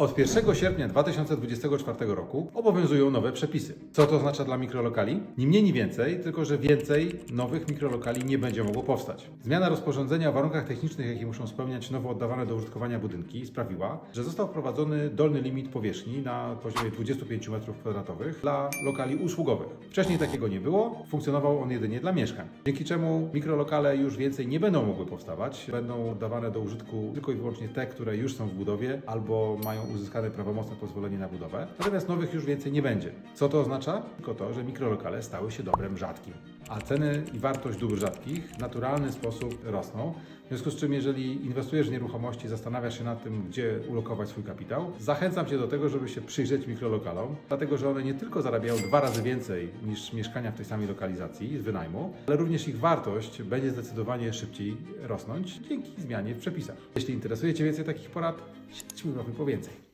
Od 1 sierpnia 2024 roku obowiązują nowe przepisy. Co to oznacza dla mikrolokali? Ni mniej, ni więcej, tylko że więcej nowych mikrolokali nie będzie mogło powstać. Zmiana rozporządzenia o warunkach technicznych, jakie muszą spełniać nowo oddawane do użytkowania budynki, sprawiła, że został wprowadzony dolny limit powierzchni na poziomie 25 m2 dla lokali usługowych. Wcześniej takiego nie było, funkcjonował on jedynie dla mieszkań. Dzięki czemu mikrolokale już więcej nie będą mogły powstawać, będą oddawane do użytku tylko i wyłącznie te, które już są w budowie albo mają uzyskane prawomocne pozwolenie na budowę. Natomiast nowych już więcej nie będzie. Co to oznacza? Tylko to, że mikrolokale stały się dobrem rzadkim. A ceny i wartość dóbr rzadkich w naturalny sposób rosną. W związku z czym, jeżeli inwestujesz w nieruchomości, zastanawiasz się nad tym, gdzie ulokować swój kapitał, zachęcam Cię do tego, żeby się przyjrzeć mikrolokalom, dlatego że one nie tylko zarabiają dwa razy więcej niż mieszkania w tej samej lokalizacji z wynajmu, ale również ich wartość będzie zdecydowanie szybciej rosnąć dzięki zmianie w przepisach. Jeśli interesuje Cię więcej takich porad, mój profil po więcej.